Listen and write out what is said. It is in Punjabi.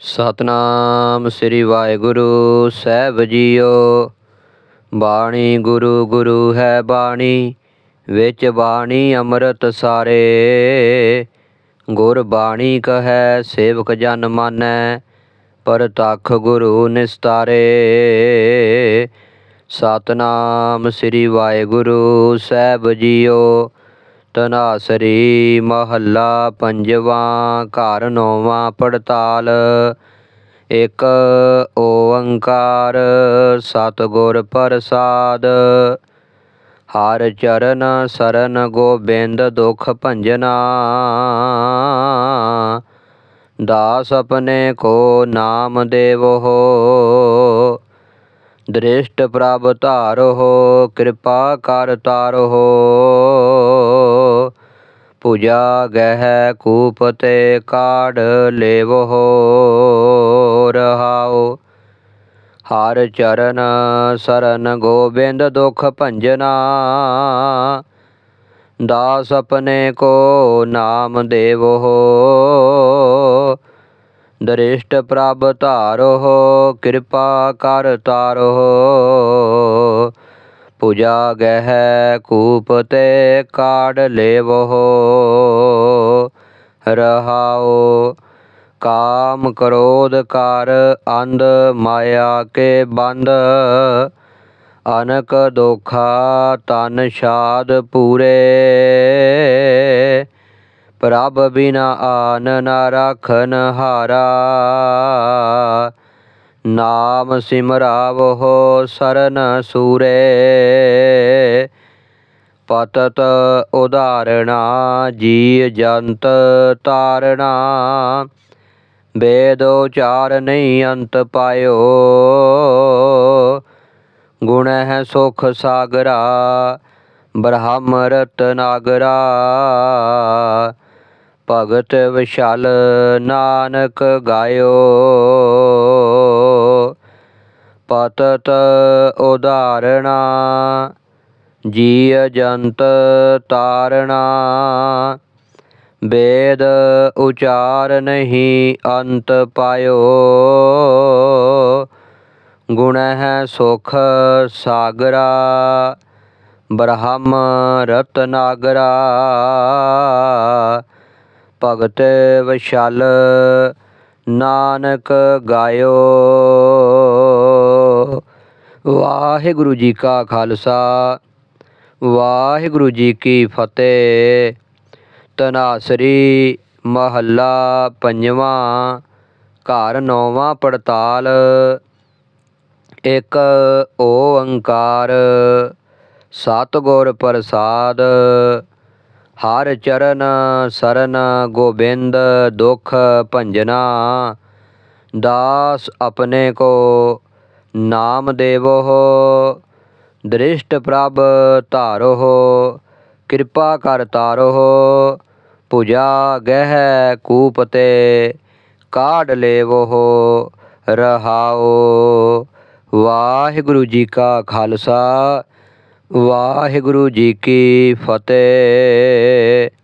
ਸਤਨਾਮ ਸ੍ਰੀ ਵਾਹਿਗੁਰੂ, ਸਾਹਿਬ ਜੀਓ। ਬਾਣੀ ਗੁਰੂ ਗੁਰੂ ਹੈ ਬਾਣੀ, ਵਿੱਚ ਬਾਣੀ ਅੰਮ੍ਰਿਤ ਸਾਰੇ। ਗੁਰ ਬਾਣੀ ਕਹੈ, ਸੇਵਕ ਜਨ ਮਾਨੈ ਪਰਤਖ ਗੁਰੂ ਨਿਸਤਾਰੇ। ਸਤਨਾਮ ਸ੍ਰੀ ਵਾਹਿਗੁਰੂ, ਸਾਹਿਬ ਜੀਓ। ਤਨਾਸਰੀ ਮਹੱਲਾ ਪੰਜਵਾਂ, ਘਰ ਨੌਵਾਂ, ਪੜਤਾਲ। ਇੱਕ ਓੰਕਾਰ ਸਤਿਗੁਰ ਪ੍ਰਸਾਦ। ਹਰ ਚਰਨ ਸਰਨ ਗੋਬਿੰਦ ਦੁਖ ਭੰਜਨਾ। ਦਾਸ ਆਪਣੇ ਕੋ ਨਾਮ ਦੇਵੋ। ਦ੍ਰਿਸ਼ਟ ਪ੍ਰਭ ਧਾਰੋ, ਕਿਰਪਾ ਕਰ ਤਾਰੋ। ਪੂਜਾ ਗਹਿ ਕੂਪ ਤੇ ਕਾੜ ਲੇਵੋ ਰਹਾਓ ਹਰ ਚਰਨ ਸਰਨ ਗੋਬਿੰਦ ਦੁਖ ਭੰਜਨਾ। ਦਾਸ ਆਪਣੇ ਕੋ ਨਾਮ ਦੇਵੋ। ਦ੍ਰਿਸ਼ਟ ਪ੍ਰਭ ਧਾਰੋ, ਕਿਰਪਾ ਕਰ ਤਾਰੋ। ਪੁਜਾ ਗਹਿ ਕੂਪ ਤੇ ਕਾੜ ਲੇਵੋ ਰਹਾਓ ਕਾਮ ਕ੍ਰੋਧ ਕਰ ਅੰਧ ਮਾਇਆ ਕੇ ਬੰਦ। ਅਨਕ ਦੋਖਾ ਤਨ ਸ਼ਾਦ ਪੂਰੇ। ਪ੍ਰਭ ਬਿਨਾ ਆਨ ਨਾ ਰਾਖਨ ਹਾਰਾ। ਨਾਮ ਸਿਮਰਾਵੋ ਸਰਨ ਸੂਰੇ। ਪਤਤ ਉਧਾਰਣਾ ਜੀ ਜੰਤ ਤਾਰਣਾ ਵੇਦ ਉਚਾਰ ਨਹੀਂ ਅੰਤ ਪਾਇਓ। ਗੁਣ ਹੈ ਸੁਖ ਸਾਗਰਾ, ਬ੍ਰਹਮ ਰਤਨਾਗਰਾ ਭਗਤ ਵਿਸ਼ਾਲ ਨਾਨਕ ਗਾਇਓ। ਪਤਤ ਉਦਾਹਰਣਾ ਜੀ ਜੰਤ ਤਾਰਣਾ। ਵੇਦ ਉਚਾਰ ਨਹੀਂ ਅੰਤ ਪਾਇਓ। ਗੁਣ ਹੈ ਸੁਖ ਸਾਗਰਾ, ਬ੍ਰਹਮ ਰਤਨਾਗਰਾ। ਭਗਤ ਵਿਸ਼ਾਲ ਨਾਨਕ ਗਾਇਓ। ਵਾਹਿਗੁਰੂ ਜੀ ਕਾ ਖਾਲਸਾ, ਵਾਹਿਗੁਰੂ ਜੀ ਕੀ ਫਤਿਹ। ਤਨਾਸਰੀ ਮਹੱਲਾ ਪੰਜਵਾਂ, ਘਰ ਨੌਵਾਂ ਪੜਤਾਲ। ਇੱਕ ਓੰਕਾਰ, ਸਤਿਗੁਰ ਪ੍ਰਸਾਦ। ਹਰ ਚਰਨ ਸਰਨ ਗੋਬਿੰਦ ਦੁਖ ਭੰਜਨਾ, ਦਾਸ ਆਪਣੇ ਕੋ ਨਾਮ ਦੇਵੋ ਦ੍ਰਿਸ਼ਟ ਪ੍ਰਭ ਧਾਰੋ ਕਿਰਪਾ ਕਰ ਤਾਰੋ ਪੂਜਾ ਗਹਿ ਕੂਪ ਤੇ ਕਾਢ ਲੇਵੋ ਰਹਾਓ ਵਾਹਿਗੁਰੂ ਜੀ ਕਾ ਖਾਲਸਾ, ਵਾਹਿਗੁਰੂ ਜੀ ਕੀ ਫਤਿਹ।